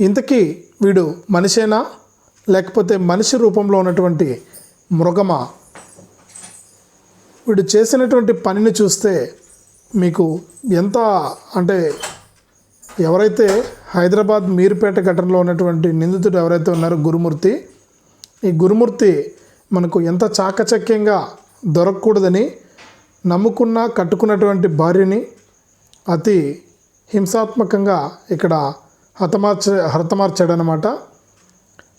ఇంతకీ వీడు మనిషేనా? లేకపోతే మనిషి రూపంలో ఉన్నటువంటి మృగమా? వీడు చేసినటువంటి పనిని చూస్తే మీకు ఎంత అంటే ఎవరైతే హైదరాబాద్ మీర్పేట ఘటనలో ఉన్నటువంటి నిందితుడు ఎవరైతే ఉన్నారో గురుమూర్తి ఈ గురుమూర్తి మనకు ఎంత చాకచక్యంగా దొరకకూడదని నమ్ముకున్న కట్టుకున్నటువంటి భార్యని అతి హింసాత్మకంగా ఇక్కడ హతమార్చ హతమార్చాడనమాట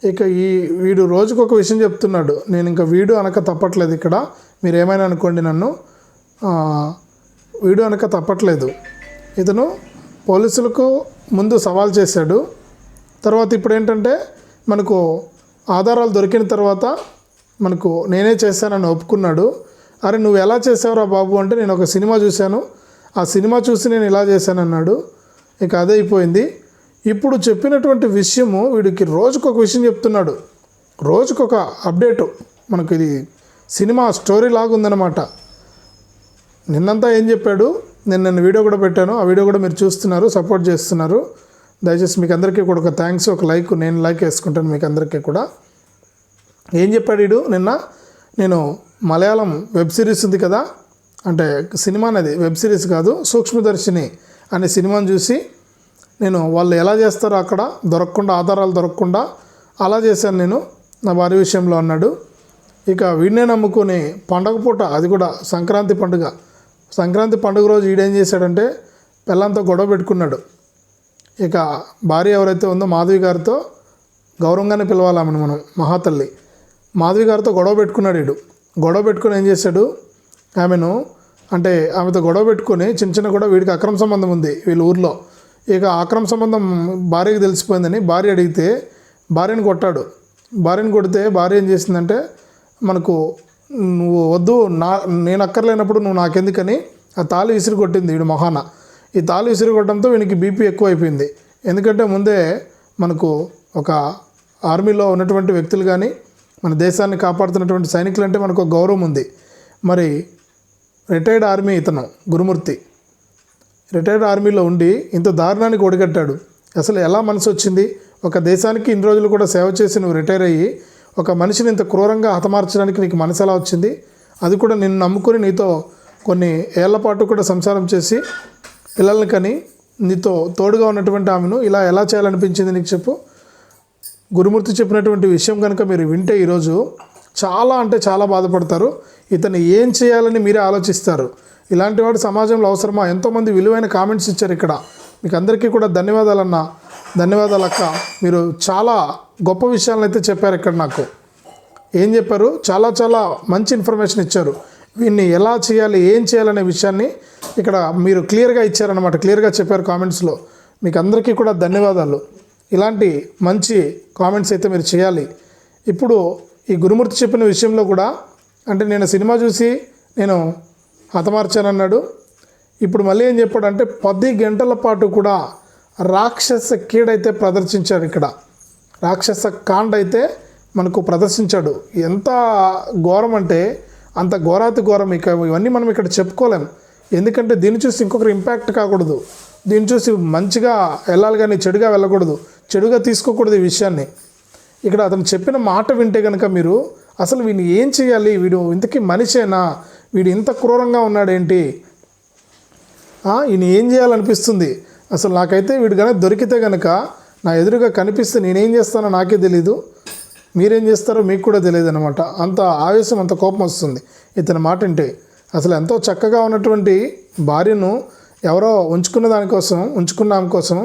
ఇక ఈ వీడు రోజుకు ఒక విషయం చెప్తున్నాడు. నేను ఇంకా వీడు అనక తప్పట్లేదు ఇక్కడ. మీరు ఏమైనా అనుకోండి నన్ను. వీడు అనక తప్పట్లేదు. ఇతను పోలీసులకు ముందు సవాల్ చేశాడు. తర్వాత ఇప్పుడు ఏంటంటే మనకు ఆధారాలు దొరికిన తర్వాత మనకు నేనే చేశానని ఒప్పుకున్నాడు. అరే నువ్వు ఎలా చేసావురా బాబు అంటే నేను ఒక సినిమా చూశాను. ఆ సినిమా చూసి నేను ఇలా చేశానన్నాడు. ఇక అదే అయిపోయింది. ఇప్పుడు చెప్పినటువంటి విషయము వీడికి రోజుకొక విషయం చెప్తున్నాడు. రోజుకొక అప్డేటు. మనకు ఇది సినిమా స్టోరీ లాగా ఉందన్నమాట నిన్నంతా ఏం చెప్పాడు? నేను నిన్న వీడియో కూడా పెట్టాను. ఆ వీడియో కూడా మీరు చూస్తున్నారు సపోర్ట్ చేస్తున్నారు. దయచేసి మీకు అందరికీ కూడా ఒక థ్యాంక్స్ ఒక లైక్ నేను లైక్ వేసుకుంటాను మీకు అందరికీ కూడా. ఏం చెప్పాడు వీడు నిన్న? నేను మలయాళం వెబ్ సిరీస్ ఉంది కదా? అంటే సినిమా అనేది వెబ్ సిరీస్ కాదు సూక్ష్మదర్శిని అనే సినిమాని చూసి నేను వాళ్ళు ఎలా చేస్తారో అక్కడ దొరకకుండా ఆధారాలు దొరకకుండా అలా చేశాను నేను. నా భార్య విషయంలో అన్నాడు. ఇక వీడినే నమ్ముకొని పండగ పూట అది కూడా సంక్రాంతి పండుగ. సంక్రాంతి పండుగ రోజు ఈడేం చేశాడంటే పిల్లంతో గొడవ పెట్టుకున్నాడు. ఇక భార్య ఎవరైతే ఉందో మాధవి గారితో గౌరవంగానే పిలవాలి మనం మహాతల్లి. మాధవి గారితో గొడవ పెట్టుకున్నాడు వీడు గొడవ పెట్టుకుని ఏం చేశాడు? ఆమెను అంటే ఆమెతో గొడవ పెట్టుకొని చిన్న చిన్న కూడా వీడికి అక్రమ సంబంధం ఉంది వీళ్ళ ఊర్లో. ఇక అక్రమ సంబంధం భార్యకి తెలిసిపోయిందని భార్య అడిగితే భార్యను కొట్టాడు. భార్యని కొడితే భార్య ఏం చేసిందంటే మనకు నువ్వు వద్దు నా నేను అక్కర్లేనప్పుడు నువ్వు నాకెందుకని ఆ తాళి విసిరి కొట్టింది వీడు మొహాన. ఈ తాళి విసిరి కొట్టడంతో వీనికి బీపీ ఎక్కువ అయిపోయింది ఎందుకంటే ముందే మనకు ఒక ఆర్మీలో ఉన్నటువంటి వ్యక్తులు కానీ మన దేశాన్ని కాపాడుతున్నటువంటి సైనికులు అంటే మనకు ఒక గౌరవం ఉంది. మరి రిటైర్డ్ ఆర్మీ ఇతను గురుమూర్తి. రిటైర్డ్ ఆర్మీలో ఉండి ఇంత దారుణానికి ఒడిగట్టాడు. అసలు ఎలా మనసు వచ్చింది? ఒక దేశానికి ఇన్ని రోజులు కూడా సేవ చేసి నువ్వు రిటైర్ అయ్యి ఒక మనిషిని ఇంత క్రూరంగా హతమార్చడానికి నీకు మనసు ఎలా వచ్చింది? అది కూడా నిన్ను నమ్ముకొని నీతో కొన్ని ఏళ్ళ పాటు కూడా సంసారం చేసి పిల్లల్ని కని నీతో తోడుగా ఉన్నటువంటి ఆమెను ఇలా ఎలా చేయాలనిపించింది నీకు చెప్పు? గురుమూర్తి చెప్పినటువంటి విషయం కనుక మీరు వింటే ఈరోజు చాలా అంటే చాలా బాధపడతారు. ఇతను ఏం చేయాలని మీరే ఆలోచిస్తారు. ఇలాంటి వాడు సమాజంలో అవసరమా? ఎంతోమంది విలువైన కామెంట్స్ ఇచ్చారు ఇక్కడ. మీకు అందరికీ కూడా ధన్యవాదాలన్న. ధన్యవాదాలు అక్క. మీరు చాలా గొప్ప విషయాలను అయితే చెప్పారు ఇక్కడ నాకు. ఏం చెప్పారు? చాలా చాలా మంచి ఇన్ఫర్మేషన్ ఇచ్చారు. వీన్ని ఎలా చేయాలి ఏం చేయాలనే విషయాన్ని ఇక్కడ మీరు క్లియర్గా ఇచ్చారనమాట క్లియర్గా చెప్పారు కామెంట్స్లో. మీకు అందరికీ కూడా ధన్యవాదాలు. ఇలాంటి మంచి కామెంట్స్ అయితే మీరు చేయాలి. ఇప్పుడు ఈ గురుమూర్తి చెప్పిన విషయంలో కూడా అంటే నేను సినిమా చూసి నేను హతమార్చానన్నాడు. ఇప్పుడు మళ్ళీ ఏం చెప్పాడంటే పది గంటల పాటు కూడా రాక్షస కీడైతే ప్రదర్శించాడు ఇక్కడ. రాక్షస కాండ అయితే మనకు ప్రదర్శించాడు. ఎంత ఘోరం అంటే అంత ఘోరాతి ఘోరం ఇక ఇవన్నీ మనం ఇక్కడ చెప్పుకోలేం. ఎందుకంటే దీన్ని చూసి ఇంకొకరు ఇంపాక్ట్ కాకూడదు. దీన్ని చూసి మంచిగా వెళ్ళాలి కానీ చెడుగా వెళ్ళకూడదు. చెడుగా తీసుకోకూడదు ఈ విషయాన్ని. ఇక్కడ అతను చెప్పిన మాట వింటే కనుక మీరు అసలు వీడిని ఏం చేయాలి? వీడు ఇంతకీ మనిషేనా? వీడు ఇంత క్రూరంగా ఉన్నాడేంటి? ఈయన ఏం చేయాలనిపిస్తుంది? అసలు నాకైతే వీడు కనుక దొరికితే కనుక నా ఎదురుగా కనిపిస్తే నేనేం చేస్తానో నాకే తెలీదు. మీరేం చేస్తారో మీకు కూడా తెలియదు అనమాట అంత ఆవేశం అంత కోపం వస్తుంది. ఇతని మాట అంటే అసలు ఎంతో చక్కగా ఉన్నటువంటి భార్యను ఎవరో ఉంచుకున్న దానికోసం ఉంచుకున్న ఆమె కోసం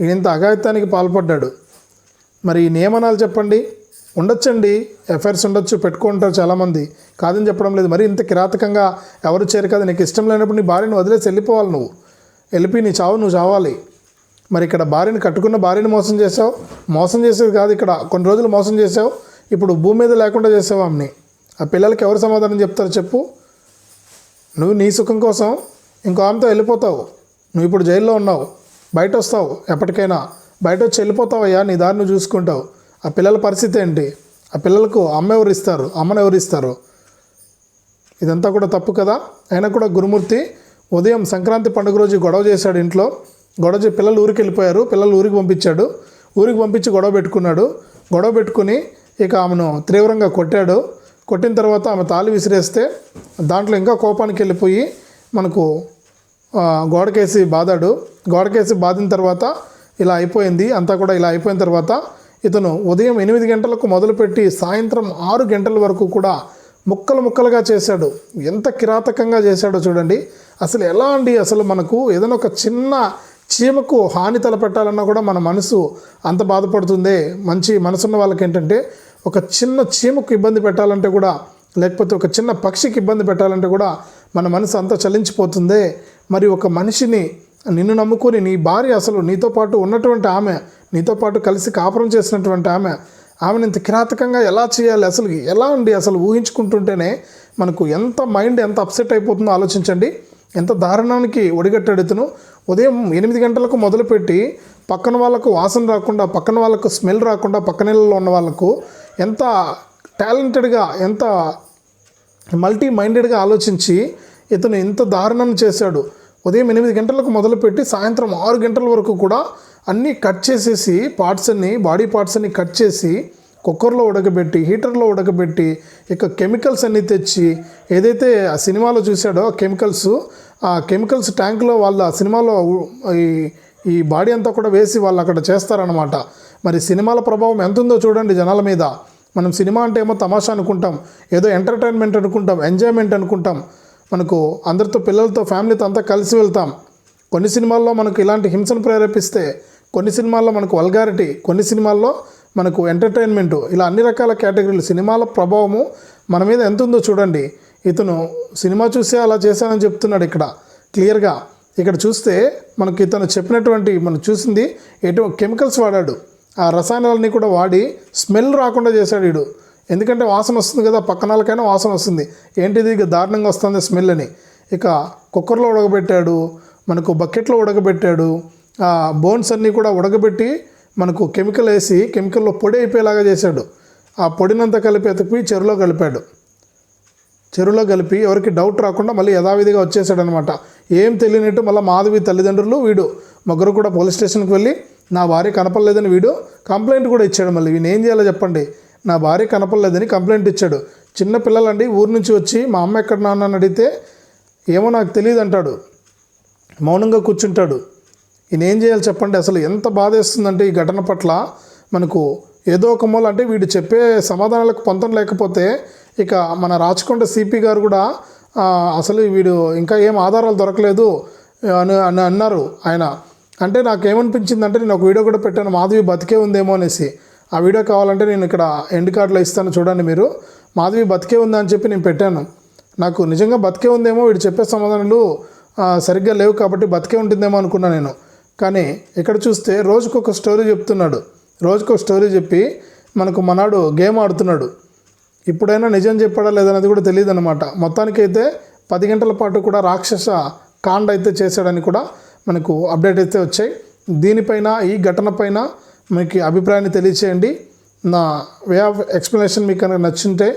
ఈయన ఇంత అఘాయిత్యానికి పాల్పడ్డాడు. మరి ఈ నియమనాలు చెప్పండి? ఉండొచ్చండి. ఎఫ్ఐఆర్స్ ఉండొచ్చు పెట్టుకుంటారు చాలామంది. కాదని చెప్పడం లేదు. మరి ఇంత కిరాతకంగా ఎవరు చేరు కాదు. నీకు ఇష్టం లేనప్పుడు నీ భార్యను వదిలేసి వెళ్ళిపోవాలి నువ్వు. వెళ్ళిపోయి నీ చావు నువ్వు చావాలి. మరి ఇక్కడ భార్యని కట్టుకున్న భార్యని మోసం చేసావు మోసం చేసేది కాదు ఇక్కడ. కొన్ని రోజులు మోసం చేసావు ఇప్పుడు భూమి మీద లేకుండా చేసావు ఆమెని. ఆ పిల్లలకి ఎవరు సమాధానం చెప్తారు చెప్పు. నువ్వు నీ సుఖం కోసం ఇంకో ఆమెతో వెళ్ళిపోతావు. నువ్వు ఇప్పుడు జైల్లో ఉన్నావు. బయట వస్తావు ఎప్పటికైనా. బయట వచ్చి వెళ్ళిపోతావయ్యా. నీ దారి నువ్వు చూసుకుంటావు. ఆ పిల్లల పరిస్థితి ఏంటి? ఆ పిల్లలకు అమ్మ ఎవరు ఇస్తారు? అమ్మను ఎవరు ఇస్తారు? ఇదంతా కూడా తప్పు కదా? అయినా కూడా గురుమూర్తి ఉదయం సంక్రాంతి పండుగ రోజు గొడవ చేశాడు ఇంట్లో. గొడవ చేసి పిల్లలు ఊరికి వెళ్ళిపోయారు. పిల్లలు ఊరికి పంపించాడు. ఊరికి పంపించి గొడవ పెట్టుకున్నాడు. గొడవ పెట్టుకుని ఇక ఆమెను తీవ్రంగా కొట్టాడు. కొట్టిన తర్వాత ఆమె తాళి విసిరేస్తే దాంట్లో ఇంకా కోపానికి వెళ్ళిపోయి మనకు గోడకేసి బాదాడు. గోడకేసి బాదిన తర్వాత ఇలా అయిపోయింది. అంతా కూడా ఇలా అయిపోయిన తర్వాత ఇతను ఉదయం ఎనిమిది గంటలకు మొదలుపెట్టి సాయంత్రం ఆరు గంటల వరకు కూడా ముక్కలు ముక్కలుగా చేశాడు. ఎంత కిరాతకంగా చేశాడో చూడండి. అసలు ఎలా అండి? అసలు మనకు ఏదైనా ఒక చిన్న చీమకు హాని తలపెట్టాలన్నా కూడా మన మనసు అంత బాధపడుతుందే. మంచి మనసున్న వాళ్ళకి ఏంటంటే ఒక చిన్న చీమకు ఇబ్బంది పెట్టాలంటే కూడా లేకపోతే ఒక చిన్న పక్షికి ఇబ్బంది పెట్టాలంటే కూడా మన మనసు అంత చలించిపోతుందే. మరి ఒక మనిషిని నిన్ను నమ్ముకొని నీ భార్య అసలు నీతో పాటు ఉన్నటువంటి ఆమె నీతో పాటు కలిసి కాపురం చేసినటువంటి ఆమె ఆమెను ఇంత కిరాతకంగా ఎలా చేయాలి? అసలు ఎలా అండి అసలు ఊహించుకుంటుంటేనే మనకు ఎంత మైండ్ ఎంత అప్సెట్ అయిపోతుందో ఆలోచించండి. ఎంత దారుణానికి ఒడిగట్టాడు ఇతను ఉదయం ఎనిమిది గంటలకు మొదలుపెట్టి పక్కన వాళ్ళకు వాసన రాకుండా పక్కన వాళ్ళకు స్మెల్ రాకుండా పక్కన ఇళ్ళలో ఉన్న వాళ్ళకు ఎంత టాలెంటెడ్గా ఎంత మల్టీ మైండెడ్గా ఆలోచించి ఇతను ఇంత దారుణం చేశాడు. ఉదయం ఎనిమిది గంటలకు మొదలుపెట్టి సాయంత్రం ఆరు గంటల వరకు కూడా అన్నీ కట్ చేసేసి పార్ట్స్ అన్ని బాడీ పార్ట్స్ అన్ని కట్ చేసి కుక్కర్లో ఉడకబెట్టి హీటర్లో ఉడకబెట్టి ఇక కెమికల్స్ అన్నీ తెచ్చి ఏదైతే ఆ సినిమాలో చూశాడో కెమికల్స్ ఆ కెమికల్స్ ట్యాంక్లో వాళ్ళ సినిమాలో ఈ ఈ బాడీ అంతా కూడా వేసి వాళ్ళు అక్కడ చేస్తారనమాట మరి సినిమాల ప్రభావం ఎంత ఉందో చూడండి జనాల మీద. మనం సినిమా అంటే ఏమో తమాషా అనుకుంటాం ఏదో ఎంటర్టైన్మెంట్ అనుకుంటాం ఎంజాయ్మెంట్ అనుకుంటాం. మనకు అందరితో పిల్లలతో ఫ్యామిలీతో అంతా కలిసి వెళ్తాం. కొన్ని సినిమాల్లో మనకు ఇలాంటి హింసను ప్రేరేపిస్తే కొన్ని సినిమాల్లో మనకు వల్గారిటీ కొన్ని సినిమాల్లో మనకు ఎంటర్టైన్మెంట్ ఇలా అన్ని రకాల కేటగిరీలు సినిమాల ప్రభావము మన మీద ఎంత ఉందో చూడండి. ఇతను సినిమా చూసే అలా చేశానని చెప్తున్నాడు ఇక్కడ. క్లియర్గా ఇక్కడ చూస్తే మనకి ఇతను చెప్పినటువంటి మనం చూసింది ఎటు కెమికల్స్ వాడాడు. ఆ రసాయనాలన్నీ కూడా వాడి స్మెల్ రాకుండా చేశాడు వీడు. ఎందుకంటే వాసన వస్తుంది కదా పక్కన వాళ్ళకైనా వాసన వస్తుంది. ఏంటిది? ఇక దారుణంగా వస్తుంది స్మెల్ అని. ఇక కుక్కర్లో ఉడకబెట్టాడు మనకు బకెట్లో ఉడకబెట్టాడు బోన్స్ అన్నీ కూడా ఉడకబెట్టి మనకు కెమికల్ వేసి కెమికల్లో పొడి అయిపోయేలాగా చేశాడు. ఆ పొడినంతా కలిపి ఎతకి చెరువులో కలిపాడు. చెరువులో కలిపి ఎవరికి డౌట్ రాకుండా మళ్ళీ యథావిధిగా వచ్చేసాడనమాట ఏం తెలియనట్టు మళ్ళీ మాధవి తల్లిదండ్రులు వీడు ముగ్గురు కూడా పోలీస్ స్టేషన్కి వెళ్ళి నా భార్య కనపడలేదని వీడు కంప్లైంట్ కూడా ఇచ్చాడు మళ్ళీ. వీని ఏం చేయాలో చెప్పండి. నా భార్య కనపడలేదని కంప్లైంట్ ఇచ్చాడు. చిన్న పిల్లలండి ఊరు నుంచి వచ్చి మా అమ్మ ఎక్కడ నాన్న అని అడిగితే ఏమో నాకు తెలియదు అంటాడు. మౌనంగా కూర్చుంటాడు. ఈయన ఏం చేయాలి చెప్పండి? అసలు ఎంత బాధేస్తుందంటే ఈ ఘటన పట్ల మనకు ఏదో ఒక మూల అంటే వీడు చెప్పే సమాధానాలకు పొంతం లేకపోతే ఇక మన రాచకొండ సిపి గారు కూడా అసలు వీడు ఇంకా ఏం ఆధారాలు దొరకలేదు అని అని అన్నారు ఆయన. అంటే నాకు అంటే నేను ఒక వీడియో కూడా పెట్టాను మాధవి బతికే ఉందేమో అనేసి. ఆ వీడియో కావాలంటే నేను ఇక్కడ ఎండ్ కార్డులో ఇస్తాను చూడండి మీరు. మాధవి బతికే ఉందా అని చెప్పి నేను పెట్టాను. నాకు నిజంగా బతికే ఉందేమో వీడు చెప్పే సమాధానాలు సరిగ్గా లేవు కాబట్టి బతికే ఉంటుందేమో అనుకున్నా నేను. కానీ ఇక్కడ చూస్తే రోజుకొక స్టోరీ చెప్తున్నాడు. రోజుకొక స్టోరీ చెప్పి మనకు మనాడు గేమ్ ఆడుతున్నాడు. ఇప్పుడైనా నిజం చెప్పాడా లేదనేది కూడా తెలియదు అనమాట మొత్తానికైతే పది గంటల పాటు కూడా రాక్షస కాండ అయితే చేశాడని కూడా మనకు అప్డేట్ అయితే వచ్చాయి. దీనిపైన ఈ ఘటన పైన మీకు అభిప్రాయాన్ని తెలియచేయండి. నా వే ఆఫ్ ఎక్స్ప్లెనేషన్ మీకు కనుక నచ్చుంటే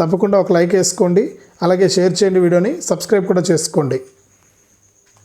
తప్పకుండా ఒక లైక్ వేసుకోండి. అలాగే షేర్ చేయండి వీడియోని. సబ్స్క్రైబ్ కూడా చేసుకోండి.